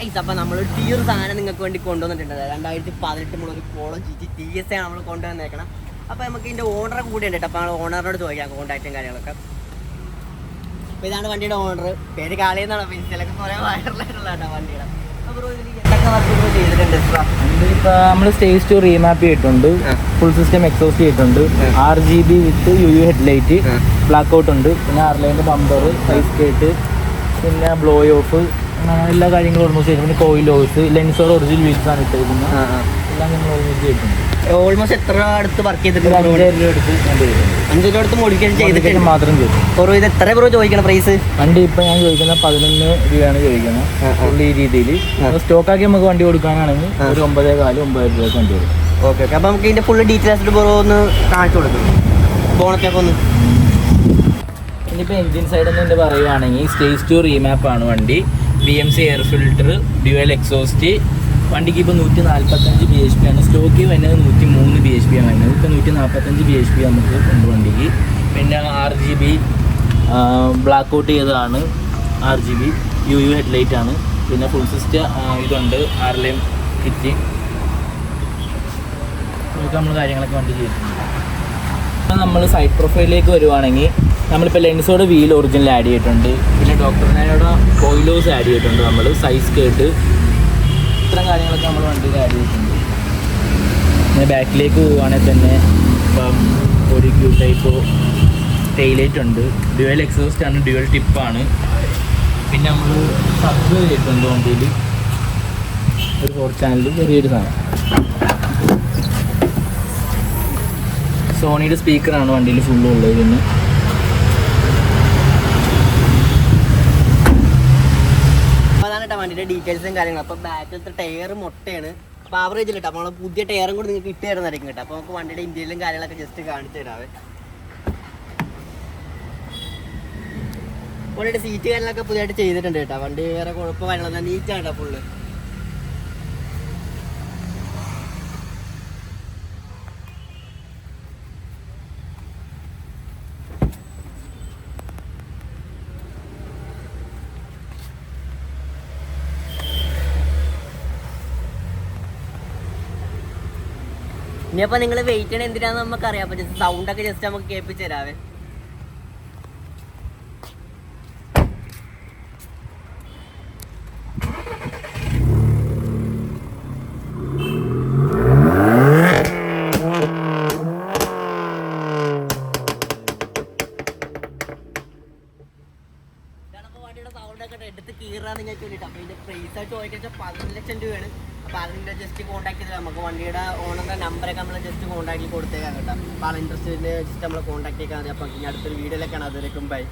Guys അപ്പം നമ്മൾ ഈ ഒരു സാധനം നിങ്ങൾക്ക് വേണ്ടി കൊണ്ടുവന്നിട്ടുണ്ട്. രണ്ടായിരത്തി പതിനെട്ട് മുതൽ ഒരു Polo G T T S ആണ് നമ്മൾ കൊണ്ടുവന്നേക്കണം. അപ്പോൾ നമുക്ക് ഇതിന്റെ ഓണറെ കൂടി ഉണ്ട് അപ്പോൾ നമ്മൾ ഓണറിനോട് ചോദിക്കാം കോൺടാക്റ്റും കാര്യങ്ങളൊക്കെ. അപ്പോൾ ഇതാണ് വണ്ടിയുടെ ഓണർ പേര് കാളിയെന്നാണ് അപ്പോൾ ഇൻസ്റ്റയിലൊക്കെ കുറേ വൈറലായിട്ടുള്ള വണ്ടിയുടെ. അപ്പോൾ നമ്മൾ സ്റ്റേജ് ടു റീമാപ്പ് ചെയ്തിട്ടുണ്ട്. ഫുൾ സിസ്റ്റം എക്സോസ് ചെയ്തിട്ടുണ്ട്. R G B with U U headlight light black out ഉണ്ട്. പിന്നെ ആർലൈന്റെ ബമ്പർ ഫൈസ് കേട്ട് പിന്നെ ബ്ലോ ഓഫ് എല്ലാ കാര്യങ്ങളും ഓൾമോസ്റ്റ് ചെയ്തിട്ടുണ്ട്. പിന്നെ coil of lens original wheels ആണ് ഇട്ടിരിക്കുന്നത് എല്ലാം ഞങ്ങൾ ഓൾമോസ്റ്റ് ചെയ്തിട്ടുണ്ട്. ഓൾമോസ്റ്റ് എത്ര അടുത്ത് വർക്ക് ചെയ്തിട്ടുണ്ട് രൂപ അഞ്ചു രൂപ അടുത്ത് മോഡിഫിക്കേഷൻ മാത്രം ചെയ്തു. ഇത് എത്ര ബ്രോ ചോദിക്കണം പ്രൈസ് വണ്ടി ഇപ്പൊ ഞാൻ ചോദിക്കുന്നത് പതിനൊന്ന് രൂപയാണ് ചോദിക്കുന്നത്. ഈ രീതിയിൽ. സ്റ്റോക്ക് ആക്കി നമുക്ക് വണ്ടി കൊടുക്കാനാണെങ്കിൽ ഒരു ഒമ്പതേ കാൽ ഒമ്പതായിരം രൂപ വണ്ടി കൊടുക്കും ഓക്കെ ഓക്കെ അപ്പോൾ നമുക്ക് ഇതിന്റെ ഫുള്ള് ഡീറ്റെയിൽസ് ബ്രോ ഒന്ന് കാണിച്ചു കൊടുക്കും. ബോണറ്റൊക്കെ ഒന്ന്. ഇനിയിപ്പോൾ എൻജിൻ സൈഡ് എന്ന് പറയുവാണെങ്കിൽ സ്റ്റേജ് ടു റീമാപ്പ് ആണ് വണ്ടി. B M C air filter dual exhaust വണ്ടിക്ക് ഇപ്പോൾ നൂറ്റി നാൽപ്പത്തഞ്ച് ബി എച്ച് പി ആണ് സ്റ്റോക്ക് വരുന്നത് നൂറ്റി മൂന്ന് ബി എച്ച് പി ആണ്. വരുന്നത് ഇപ്പോൾ നൂറ്റി നാൽപ്പത്തഞ്ച് ബി എച്ച് പി നമുക്ക് ഉണ്ട് വണ്ടിക്ക്. പിന്നെ R G B black out ചെയ്തതാണ് R G B U U headlight ആണ്. പിന്നെ ഫുൾ സിസ്റ്റം ഇതുണ്ട്. ആർ എം കിറ്റ് ഇതൊക്കെ നമ്മൾ കാര്യങ്ങളൊക്കെ വണ്ടി ചെയ്തിട്ടുണ്ട്. നമ്മൾ സൈഡ് പ്രൊഫൈലിലേക്ക് വരുവാണെങ്കിൽ നമ്മളിപ്പോൾ ലെൻസോടെ വീൽ ഒറിജിനൽ ആഡ് ചെയ്തിട്ടുണ്ട്. പിന്നെ ഡോക്ടർ നായോടെ കോയിലോസ് ആഡ് ചെയ്തിട്ടുണ്ട് നമ്മൾ സൈസ് കേട്ട്. ഇത്തരം കാര്യങ്ങളൊക്കെ നമ്മൾ വണ്ടിയിൽ ആഡ് ചെയ്തിട്ടുണ്ട്. പിന്നെ ബാക്കിലേക്ക് പോവുകയാണെങ്കിൽ തന്നെ ഇപ്പം ഒരു ക്യൂ ടൈപ്പ് ടൈലൈറ്റ് ഉണ്ട്. ഡ്യുവൽ എക്സോസ്റ്റ് ആണ് ഡ്യുവൽ ടിപ്പാണ് പിന്നെ നമ്മൾ സബ് ചെയ്തിട്ടുണ്ട് വണ്ടിയിൽ ഒരു ഫോർ ചാനലും ചെറിയൊരു സാധനം. സോണിയുടെ സ്പീക്കറാണ് വണ്ടിയിൽ ഫുള്ളും ഉള്ളത് പിന്നെ. വണ്ടിയുടെ ഡീറ്റെയിൽസും കാര്യങ്ങളും. അപ്പോൾ ബാക്കിലത്തെ ടയർ മുട്ടയാണ്. അപ്പോൾ ആവറേജിൽ കേട്ടോ അപ്പോൾ നമ്മൾ പുതിയ ടയറും കൂടി നിങ്ങൾക്ക് ഇട്ട് തരുന്നതായിരിക്കും കേട്ടോ അപ്പോൾ നമുക്ക് വണ്ടിയുടെ ഇന്ത്യയിലും കാര്യങ്ങളൊക്കെ ജസ്റ്റ് കാണിച്ചു തരാവേ. വണ്ടിയുടെ സീറ്റ് കാര്യങ്ങളൊക്കെ പുതിയതായിട്ട് ചെയ്തിട്ടുണ്ട് കേട്ടോ വണ്ടി വേറെ കുഴപ്പം കാര്യങ്ങളൊന്നും നീറ്റാണ് കേട്ടോ ഫുള്ള് ഇനിയപ്പോൾ നിങ്ങൾ വെയിറ്റ് ചെയ്യണ എന്തിനാന്ന് നമുക്ക് അറിയാം പറ്റും സൗണ്ട് ഒക്കെ ജസ്റ്റ് നമുക്ക് കേൾപ്പിച്ച് തരാവേ. എടുത്ത് കീറാന്ന് ഞാൻ ചൊല്ലിട്ട് അപ്പൊ ഇതിന്റെ പ്രൈസ് ആയിട്ട് ചോദിക്കാൻ പതിനൊന്ന് ലക്ഷം രൂപയാണ്. അപ്പോൾ അതിന്റെ ജസ്റ്റ് കോൺടാക്ട് ചെയ്താൽ നമുക്ക് വണ്ടിയുടെ ഓണറിന്റെ നമ്പറൊക്കെ നമ്മൾ ജസ്റ്റ് കോൺടാക്റ്റിൽ കൊടുത്തേക്കാം കേട്ടോ. അപ്പോൾ ആ ഇൻട്രസ്റ്റിന്റെ ജസ്റ്റ് നമ്മൾ കോൺടാക്ട് ചെയ്താൽ മതി. അപ്പോൾ ഇനി അടുത്തൊരു വീഡിയോയിലൊക്കെയാണ് അതിലേക്കും ബൈ